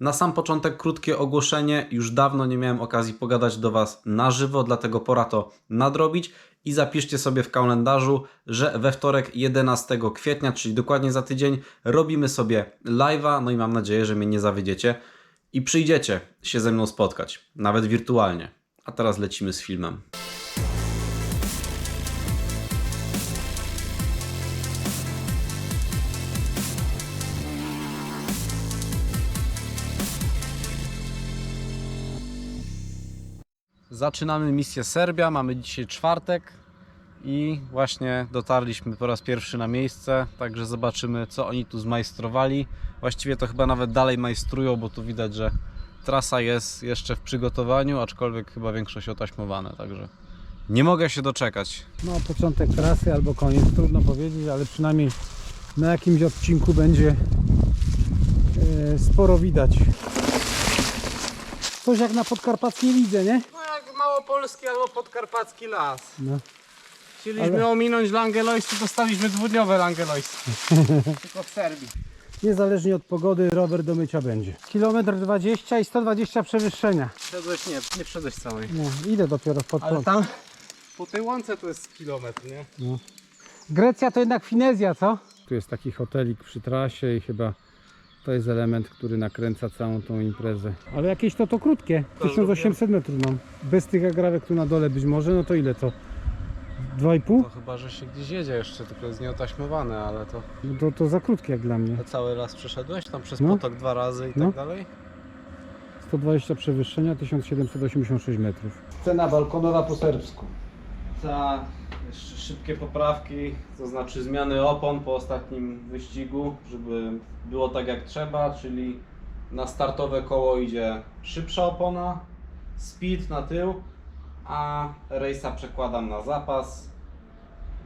Na sam początek krótkie ogłoszenie. Już dawno nie miałem okazji pogadać do Was na żywo, dlatego pora to nadrobić i zapiszcie sobie w kalendarzu, że we wtorek 11 kwietnia, czyli dokładnie za tydzień, robimy sobie live'a, no i mam nadzieję, że mnie nie zawiedziecie i przyjdziecie się ze mną spotkać, nawet wirtualnie. A teraz lecimy z filmem. Zaczynamy misję Serbia. Mamy dzisiaj czwartek i właśnie dotarliśmy po raz pierwszy na miejsce, także zobaczymy co oni tu zmajstrowali. Właściwie to chyba nawet dalej majstrują, bo tu widać, że trasa jest jeszcze w przygotowaniu, aczkolwiek chyba większość otaśmowane, także nie mogę się doczekać. No, początek trasy albo koniec, trudno powiedzieć, ale przynajmniej na jakimś odcinku będzie e, sporo widać. Coś jak na podkarpackiej lidze, nie? No małopolski albo podkarpacki las. No. Chcieliśmy Ale- ominąć Langeloisy, dostaliśmy dwudniowe Langeloisy. Tylko w Serbii. Niezależnie od pogody rower do mycia będzie. Kilometr 20 i 120 przewyższenia. Wszedłeś, nie, nie wszedłeś całej. No, idę dopiero pod Ale tam po tej łące to jest kilometr, nie? Grecja to jednak Finezja, co? Tu jest taki hotelik przy trasie i chyba to jest element, który nakręca całą tą imprezę. Ale jakieś to to krótkie, To 1800 metrów mam. Bez tych agrawek tu na dole być może, no to ile to? 2,5? To chyba, że się gdzieś jedzie jeszcze, tylko jest nieotaśmowane, ale to... No to, to za krótkie jak dla mnie. A cały raz przeszedłeś tam przez No. potok dwa razy i No. tak dalej? 120 przewyższenia, 1786 metrów. Cena balkonowa po serbsku. Ta, jeszcze szybkie poprawki, to znaczy zmiany opon po ostatnim wyścigu, żeby było tak jak trzeba, czyli na startowe koło idzie szybsza opona, speed na tył, a rejsa przekładam na zapas.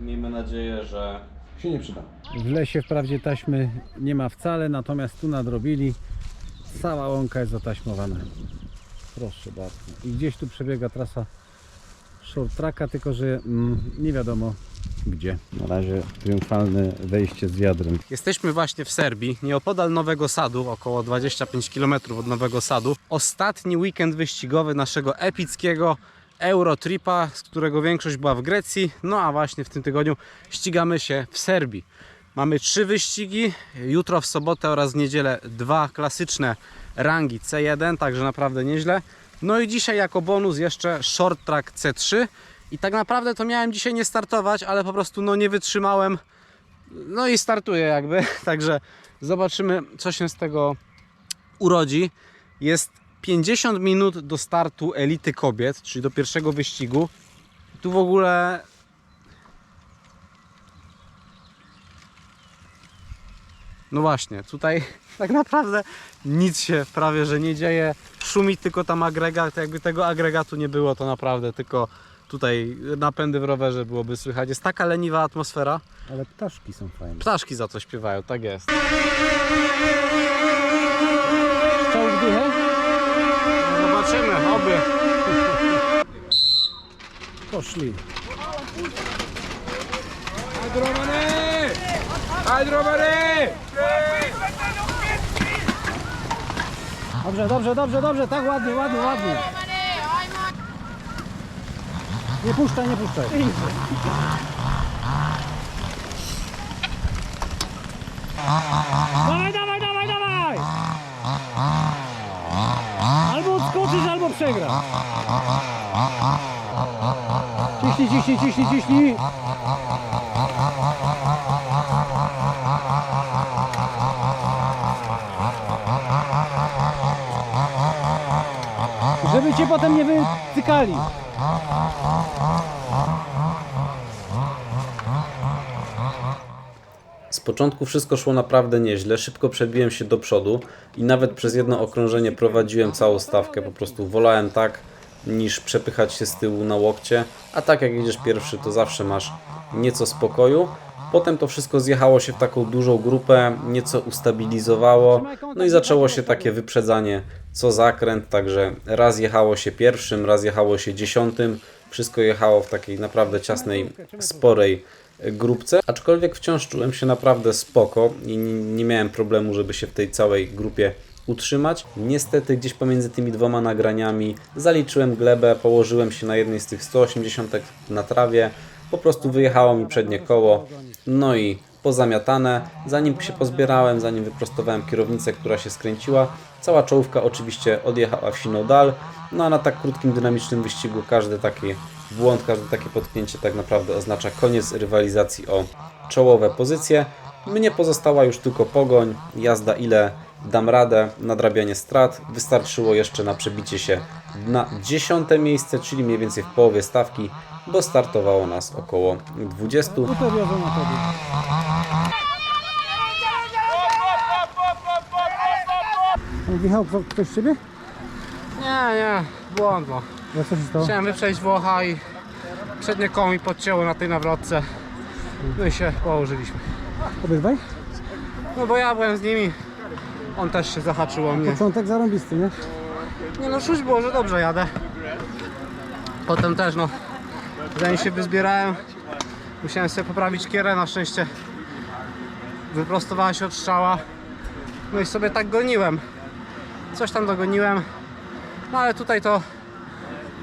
Miejmy nadzieję, że się nie przyda. W lesie wprawdzie taśmy nie ma wcale, natomiast tu nadrobili. Cała łąka jest zataśmowana. Proszę bardzo. I gdzieś tu przebiega trasa short tracka, tylko że mm, nie wiadomo gdzie. Na razie triumfalne wejście z wiadrem. Jesteśmy właśnie w Serbii, nieopodal Nowego Sadu, około 25 km od Nowego Sadu. Ostatni weekend wyścigowy naszego epickiego Eurotripa, z którego większość była w Grecji. No a właśnie w tym tygodniu ścigamy się w Serbii. Mamy trzy wyścigi, jutro w sobotę oraz w niedzielę dwa klasyczne rangi C1, także naprawdę nieźle. No i dzisiaj jako bonus jeszcze short track C3. I tak naprawdę to miałem dzisiaj nie startować, ale po prostu no nie wytrzymałem no i startuję jakby, także zobaczymy co się z tego urodzi. Jest 50 minut do startu elity kobiet, czyli do pierwszego wyścigu. Tu w ogóle No właśnie, tutaj tak naprawdę nic się prawie że nie dzieje. Szumi tylko tam agregat, jakby tego agregatu nie było, to naprawdę tylko tutaj napędy w rowerze byłoby słychać. Jest taka leniwa atmosfera. Ale ptaszki są fajne. Ptaszki za to śpiewają, tak jest. Strzał w dychę? Zobaczymy, oby. Poszli. Dobrze, dobrze, dobrze, dobrze, tak ładnie, ładnie, ładnie. Nie puszczaj, nie puszczaj. Dawaj, dawaj, dawaj, dawaj! Albo odskoczysz, albo przegra. Ciśnij, ciśnij, ciśnij, ciśnij. Żeby cię potem nie wycykali. Z początku wszystko szło naprawdę nieźle, szybko przebiłem się do przodu i nawet przez jedno okrążenie prowadziłem całą stawkę. Po prostu wolałem tak, niż przepychać się z tyłu na łokcie. A tak jak jedziesz pierwszy, to zawsze masz nieco spokoju. Potem to wszystko zjechało się w taką dużą grupę, nieco ustabilizowało, no i zaczęło się takie wyprzedzanie co zakręt, także raz jechało się pierwszym, raz jechało się dziesiątym, wszystko jechało w takiej naprawdę ciasnej, sporej grupce, aczkolwiek wciąż czułem się naprawdę spoko i nie miałem problemu, żeby się w tej całej grupie utrzymać. Niestety gdzieś pomiędzy tymi dwoma nagraniami zaliczyłem glebę, położyłem się na jednej z tych 180 na trawie, po prostu wyjechało mi przednie koło, no i pozamiatane. Zanim się pozbierałem, zanim wyprostowałem kierownicę, która się skręciła, cała czołówka oczywiście odjechała w siną dal, no a na tak krótkim, dynamicznym wyścigu każdy taki błąd, każde takie potknięcie tak naprawdę oznacza koniec rywalizacji o czołowe pozycje. Mnie pozostała już tylko pogoń, jazda ile dam radę, nadrabianie strat. Wystarczyło jeszcze na przebicie się na dziesiąte miejsce, czyli mniej więcej w połowie stawki, bo startowało nas około 20. No kto- ktoś z ciebie? Nie, nie, błąd no. Ja co się stało? Chciałem wyprzeć Włocha i przednie koło mi podcięło na tej nawrotce. No i się położyliśmy. Obydwaj? No bo ja byłem z nimi, on też się zahaczył o mnie. Początek zarąbisty, nie? Nie no, czuć było, że dobrze jadę. Potem też no, zanim się wyzbierałem, musiałem sobie poprawić kierę, na szczęście wyprostowała się od strzała. No i sobie tak goniłem. Coś tam dogoniłem. No ale tutaj to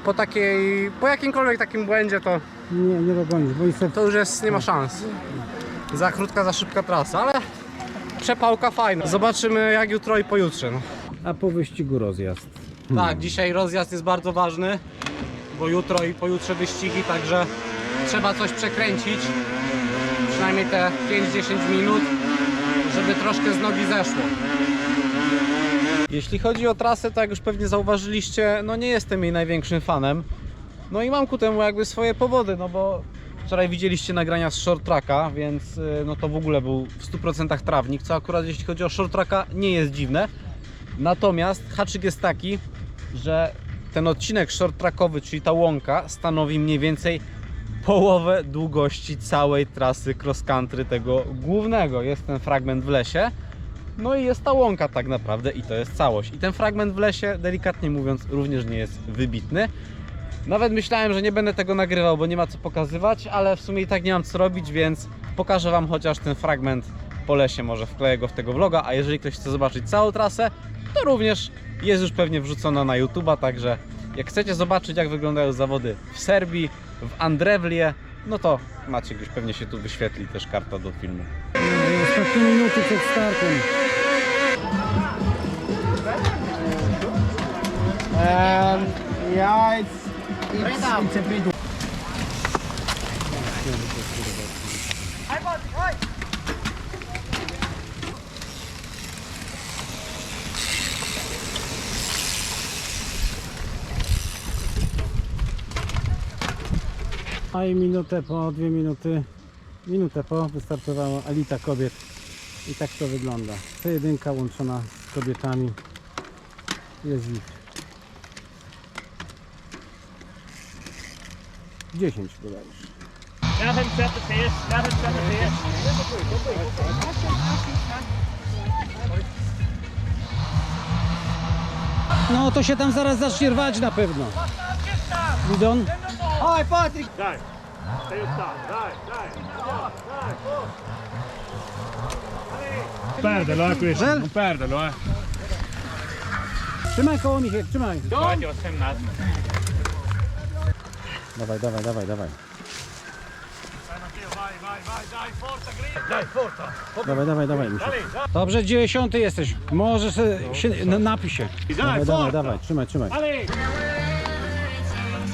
po takiej, po jakimkolwiek takim błędzie to, Nie, nie dogonisz, bo to już jest, nie ma szans. Za krótka, za szybka trasa, ale przepałka fajna. Zobaczymy jak jutro i pojutrze. No. A po wyścigu rozjazd. Tak, dzisiaj rozjazd jest bardzo ważny, bo jutro i pojutrze wyścigi, także trzeba coś przekręcić. Przynajmniej te 5-10 minut, żeby troszkę z nogi zeszło. Jeśli chodzi o trasę, to jak już pewnie zauważyliście, no nie jestem jej największym fanem. No i mam ku temu jakby swoje powody, no bo wczoraj widzieliście nagrania z short tracka, więc y, no to w ogóle był w 100% trawnik, co akurat jeśli chodzi o short tracka nie jest dziwne. Natomiast haczyk jest taki, że ten odcinek short trackowy, czyli ta łąka, stanowi mniej więcej połowę długości całej trasy cross country tego głównego. Jest ten fragment w lesie, no i jest ta łąka tak naprawdę i to jest całość. I ten fragment w lesie, delikatnie mówiąc, również nie jest wybitny. Nawet myślałem, że nie będę tego nagrywał, bo nie ma co pokazywać, ale w sumie i tak nie mam co robić, więc pokażę Wam chociaż ten fragment po lesie, może wkleję go w tego vloga, a jeżeli ktoś chce zobaczyć całą trasę, to również jest już pewnie wrzucona na YouTube'a, także jak chcecie zobaczyć jak wyglądają zawody w Serbii, w Andrewlie, no to macie gdzieś, pewnie się tu wyświetli też karta do filmu. Ostatnie minuty przed startem. Yeah, it's it's, it's a bit A i minutę po, dwie minuty, minutę po wystartowała elita kobiet. I tak to wygląda. C1 łączona z kobietami. Jest ich 10 bodajże. Let him set the pace. Let him set the pace. No to się tam zaraz zacznie rwać na pewno. Stai stop. Dai, dai. Perderlo eh questo, Bel? non perderlo eh. Trzymaj koło Michiek, trzymaj. Sembrato. Dawaj, dawaj, dawaj, dawaj. Dawaj, dawaj, dawaj. Misiek. Dobrze, dziesiąty jesteś. Możesz e, się, n- napij się. Dawaj, dawaj, dawaj, trzymaj, trzymaj.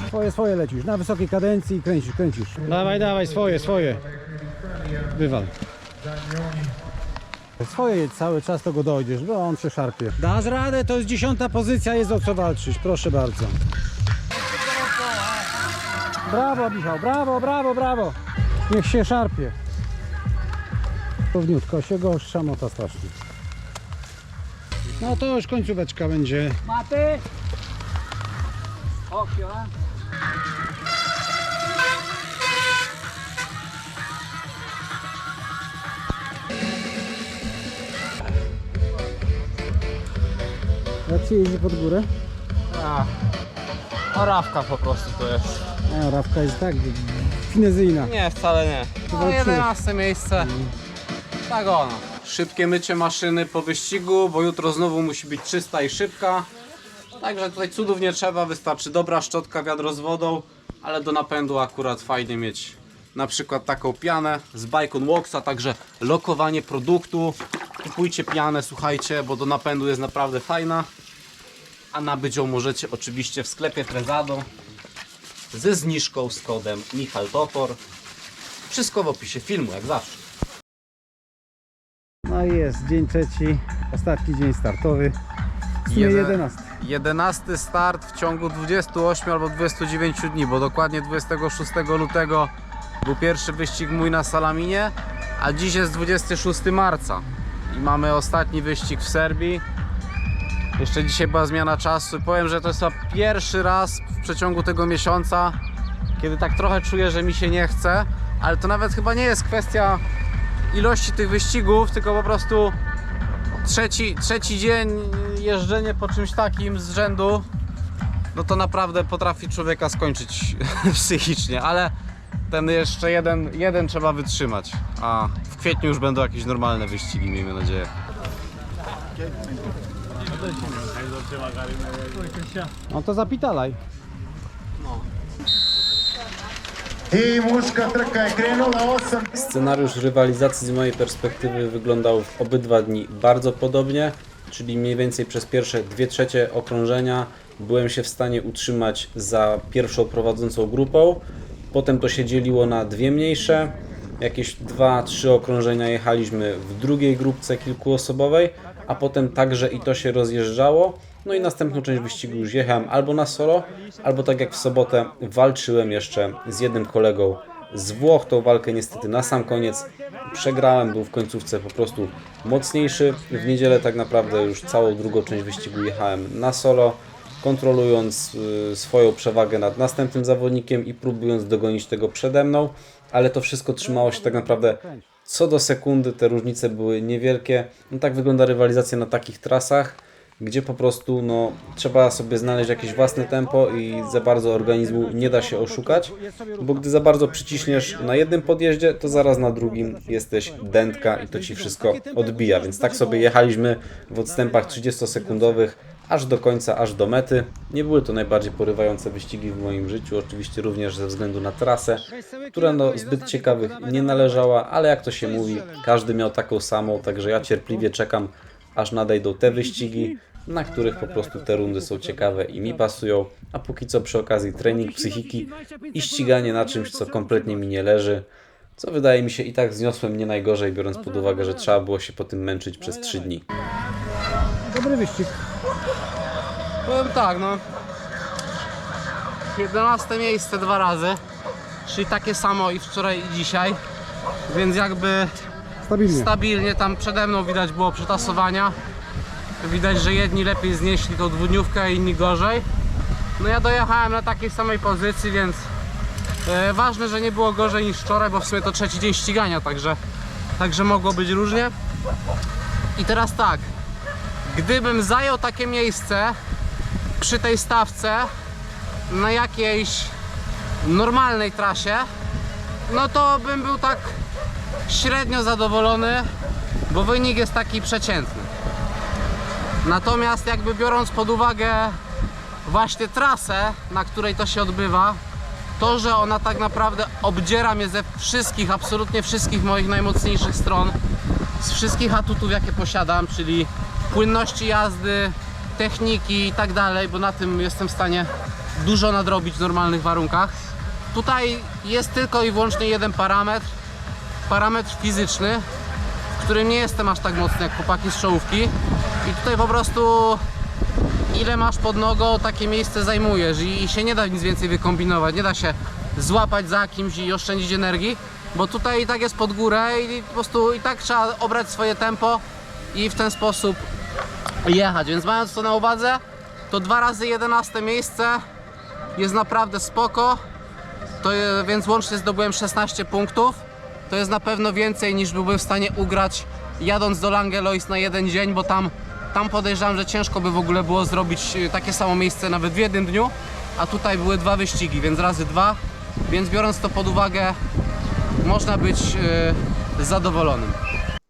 Swoje, swoje lecisz. Na wysokiej kadencji i kręcisz, kręcisz. Dawaj, dawaj, swoje, swoje. Wywal. Swoje cały czas, to go dojdziesz, bo on się szarpie. Dasz radę, to jest dziesiąta pozycja, jest o co walczyć, proszę bardzo. Brawo Michał, brawo, brawo, brawo. Niech się szarpie. Równiutko się go szamota strasznie. No to już końcóweczka będzie. Mate. Occhio, eh. Jak się jeździ pod górę? Orawka po prostu to jest. A, Rawka jest tak finezyjna. Nie, wcale nie. No Zobaczymy. 11 miejsce. Tak ono. szybkie mycie maszyny po wyścigu, bo jutro znowu musi być czysta i szybka. Także tutaj cudów nie trzeba, wystarczy dobra szczotka, wiadro z wodą, ale do napędu akurat fajnie mieć na przykład taką pianę z Bicon Worksa, także lokowanie produktu. Kupujcie pianę, słuchajcie, bo do napędu jest naprawdę fajna. A nabyć ją możecie oczywiście w sklepie Prezado ze zniżką z kodem Michal Topor. Wszystko w opisie filmu, jak zawsze. No i jest dzień trzeci, ostatni dzień startowy. W sumie Jeden- 11. 11 start w ciągu 28 albo 29 dni, bo dokładnie 26 lutego był pierwszy wyścig mój na Salaminie, a dziś jest 26 marca i mamy ostatni wyścig w Serbii. Jeszcze dzisiaj była zmiana czasu. Powiem, że to jest pierwszy raz w przeciągu tego miesiąca, kiedy tak trochę czuję, że mi się nie chce, ale to nawet chyba nie jest kwestia ilości tych wyścigów, tylko po prostu trzeci, trzeci dzień jeżdżenie po czymś takim z rzędu, no to naprawdę potrafi człowieka skończyć psychicznie, ale ten jeszcze jeden, jeden trzeba wytrzymać, a w kwietniu już będą jakieś normalne wyścigi, miejmy nadzieję. No to zapitalaj. I muška trka je krenula 8 Scenariusz rywalizacji z mojej perspektywy wyglądał w obydwa dni bardzo podobnie, czyli mniej więcej przez pierwsze 2 trzecie okrążenia byłem się w stanie utrzymać za pierwszą prowadzącą grupą. Potem to się dzieliło na dwie mniejsze. Jakieś 2-3 okrążenia jechaliśmy w drugiej grupce kilkuosobowej, a potem także i to się rozjeżdżało. No i następną część wyścigu już jechałem albo na solo, albo tak jak w sobotę walczyłem jeszcze z jednym kolegą z Włoch. Tą walkę niestety na sam koniec przegrałem, był w końcówce po prostu mocniejszy. W niedzielę tak naprawdę już całą drugą część wyścigu jechałem na solo, kontrolując y, swoją przewagę nad następnym zawodnikiem i próbując dogonić tego przede mną, ale to wszystko trzymało się tak naprawdę co do sekundy, te różnice były niewielkie. No tak wygląda rywalizacja na takich trasach gdzie po prostu no, trzeba sobie znaleźć jakieś własne tempo i za bardzo organizmu nie da się oszukać, bo gdy za bardzo przyciśniesz na jednym podjeździe, to zaraz na drugim jesteś dętka i to ci wszystko odbija. Więc tak sobie jechaliśmy w odstępach 30-sekundowych aż do końca, aż do mety. Nie były to najbardziej porywające wyścigi w moim życiu, oczywiście również ze względu na trasę, która no, zbyt ciekawych nie należała, ale jak to się mówi, każdy miał taką samą, także ja cierpliwie czekam aż nadejdą te wyścigi, na których po prostu te rundy są ciekawe i mi pasują, a póki co przy okazji trening psychiki i ściganie na czymś, co kompletnie mi nie leży, co wydaje mi się i tak zniosłem nie najgorzej, biorąc pod uwagę, że trzeba było się po tym męczyć przez 3 dni. Dobry wyścig. Powiem tak, no 11 miejsce dwa razy, czyli takie samo i wczoraj i dzisiaj, więc jakby Stabilnie. stabilnie tam przede mną widać było przetasowania. Widać, że jedni lepiej znieśli tą dwudniówkę, a inni gorzej. No ja dojechałem na takiej samej pozycji, więc e, ważne, że nie było gorzej niż wczoraj, bo w sumie to trzeci dzień ścigania, także, także mogło być różnie. I teraz tak, gdybym zajął takie miejsce przy tej stawce na jakiejś normalnej trasie, no to bym był tak średnio zadowolony, bo wynik jest taki przeciętny. Natomiast jakby biorąc pod uwagę właśnie trasę, na której to się odbywa, to, że ona tak naprawdę obdziera mnie ze wszystkich, absolutnie wszystkich moich najmocniejszych stron, z wszystkich atutów, jakie posiadam, czyli płynności jazdy, techniki i tak dalej, bo na tym jestem w stanie dużo nadrobić w normalnych warunkach. Tutaj jest tylko i wyłącznie jeden parametr, parametr fizyczny, w którym nie jestem aż tak mocny jak chłopaki z czołówki. I tutaj po prostu ile masz pod nogą, takie miejsce zajmujesz i, i się nie da nic więcej wykombinować, nie da się złapać za kimś i oszczędzić energii, bo tutaj i tak jest pod górę i po prostu i tak trzeba obrać swoje tempo i w ten sposób jechać, więc mając to na uwadze, to dwa razy 11 miejsce jest naprawdę spoko, to, więc łącznie zdobyłem 16 punktów. To jest na pewno więcej niż byłbym w stanie ugrać jadąc do Langelois na jeden dzień, bo tam, tam podejrzewam, że ciężko by w ogóle było zrobić y, takie samo miejsce nawet w jednym dniu, a tutaj były dwa wyścigi, więc razy dwa, więc biorąc to pod uwagę można być y, zadowolonym.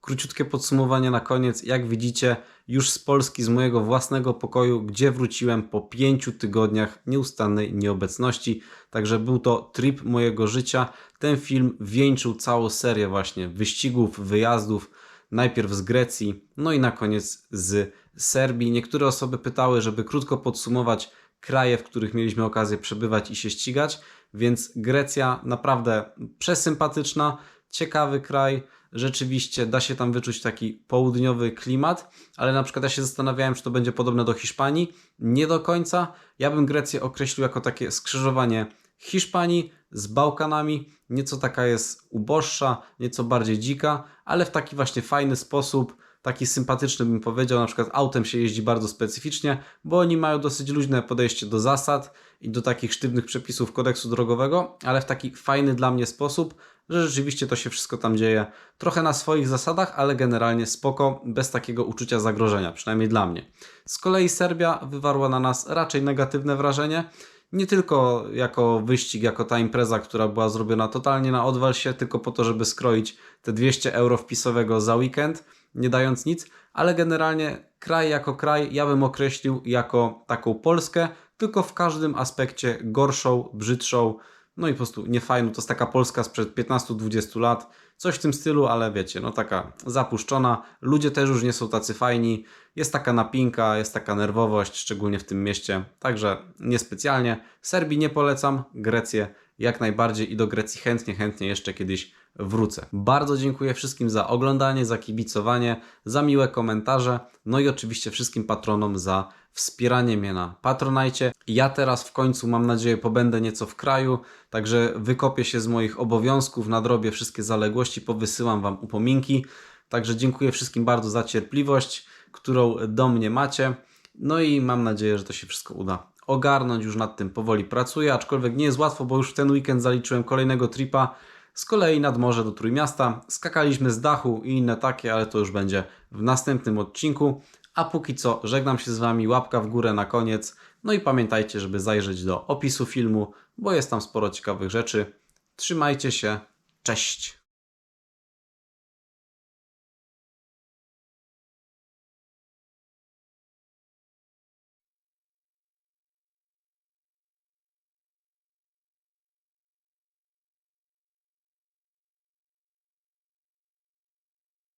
Króciutkie podsumowanie na koniec. Jak widzicie, już z Polski, z mojego własnego pokoju, gdzie wróciłem po pięciu tygodniach nieustannej nieobecności. Także był to trip mojego życia. Ten film wieńczył całą serię właśnie wyścigów, wyjazdów. Najpierw z Grecji, no i na koniec z Serbii. Niektóre osoby pytały, żeby krótko podsumować kraje, w których mieliśmy okazję przebywać i się ścigać, więc Grecja naprawdę przesympatyczna, ciekawy kraj. Rzeczywiście da się tam wyczuć taki południowy klimat, ale na przykład ja się zastanawiałem, czy to będzie podobne do Hiszpanii. Nie do końca. Ja bym Grecję określił jako takie skrzyżowanie Hiszpanii z Bałkanami. Nieco taka jest uboższa, nieco bardziej dzika, ale w taki właśnie fajny sposób, taki sympatyczny bym powiedział. Na przykład autem się jeździ bardzo specyficznie, bo oni mają dosyć luźne podejście do zasad i do takich sztywnych przepisów kodeksu drogowego, ale w taki fajny dla mnie sposób, że rzeczywiście to się wszystko tam dzieje trochę na swoich zasadach, ale generalnie spoko, bez takiego uczucia zagrożenia, przynajmniej dla mnie. Z kolei Serbia wywarła na nas raczej negatywne wrażenie. Nie tylko jako wyścig, jako ta impreza, która była zrobiona totalnie na odwal się, tylko po to, żeby skroić te 200 euro wpisowego za weekend, nie dając nic, ale generalnie kraj jako kraj ja bym określił jako taką Polskę, tylko w każdym aspekcie gorszą, brzydszą, no i po prostu niefajną. To jest taka Polska sprzed 15-20 lat, coś w tym stylu, ale wiecie, no taka zapuszczona. Ludzie też już nie są tacy fajni. Jest taka napinka, jest taka nerwowość, szczególnie w tym mieście. Także niespecjalnie. Serbii nie polecam, Grecję jak najbardziej i do Grecji chętnie, chętnie jeszcze kiedyś wrócę. Bardzo dziękuję wszystkim za oglądanie, za kibicowanie, za miłe komentarze, no i oczywiście wszystkim patronom za wspieranie mnie na Patronajcie. Ja teraz w końcu mam nadzieję pobędę nieco w kraju, także wykopię się z moich obowiązków, nadrobię wszystkie zaległości, powysyłam Wam upominki. Także dziękuję wszystkim bardzo za cierpliwość, którą do mnie macie. No i mam nadzieję, że to się wszystko uda ogarnąć. Już nad tym powoli pracuję, aczkolwiek nie jest łatwo, bo już w ten weekend zaliczyłem kolejnego tripa. Z kolei nad morze do Trójmiasta. Skakaliśmy z dachu i inne takie, ale to już będzie w następnym odcinku. A póki co żegnam się z Wami, łapka w górę na koniec. No i pamiętajcie, żeby zajrzeć do opisu filmu, bo jest tam sporo ciekawych rzeczy. Trzymajcie się, cześć!